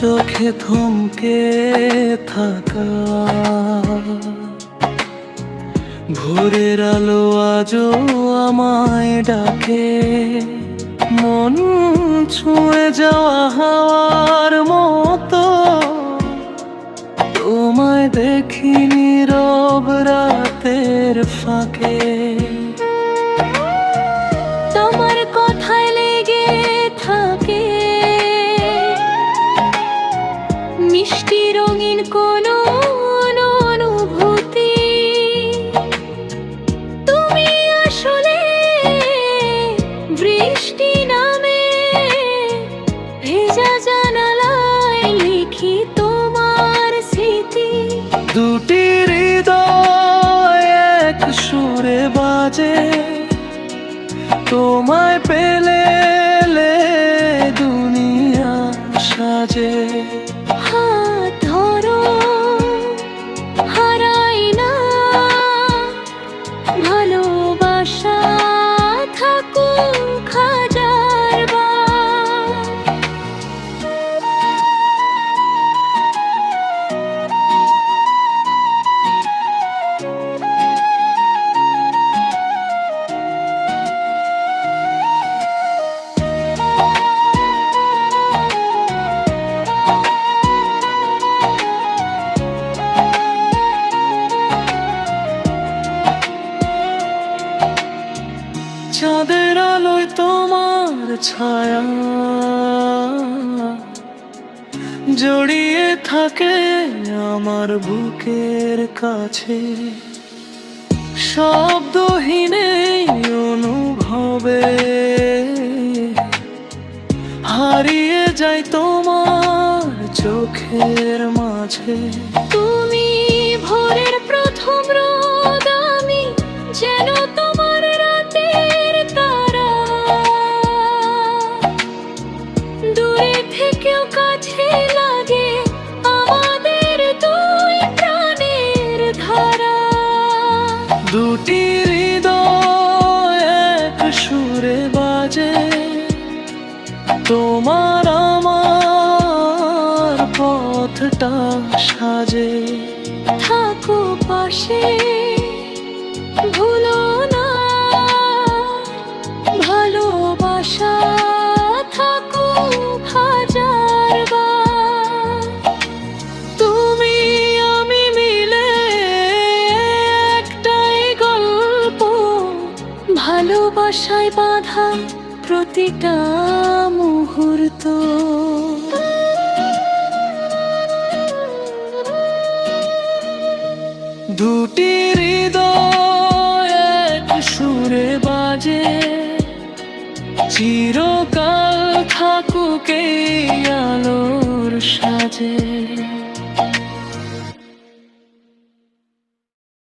চোখে থমকে থাকা। ভোরের আলো আজও আমায় ডাকে। মন ছুঁয়ে যাওয়া হাওয়ার মতো। তোমায় দেখি রব রাতের ফাঁকে। মিষ্টি রঙিন কোন অনুভূতি। তুমি আসলে বৃষ্টি নামে ভেজা জানালায় লিখি তোমার স্মৃতি। দুটি হৃদয় এক সুরে বাজে, তোমায় পেলে দুনিয়া সাজে। ছায়া জড়িয়ে থাকে আমার বুকের কাছে। শব্দহীনে অনুভবে হারিয়ে যায় তোমার চোখের মাঝে। তুমি পথটা সাজে। থাকো পাশে, ভুলো না। ভালোবাসা থাকো হাজার তুমি মিলে একটাই গল্প। ভালোবাসায় বাঁধা প্রতিটা মুহূর্ত। থাকুক আলোর সাজে।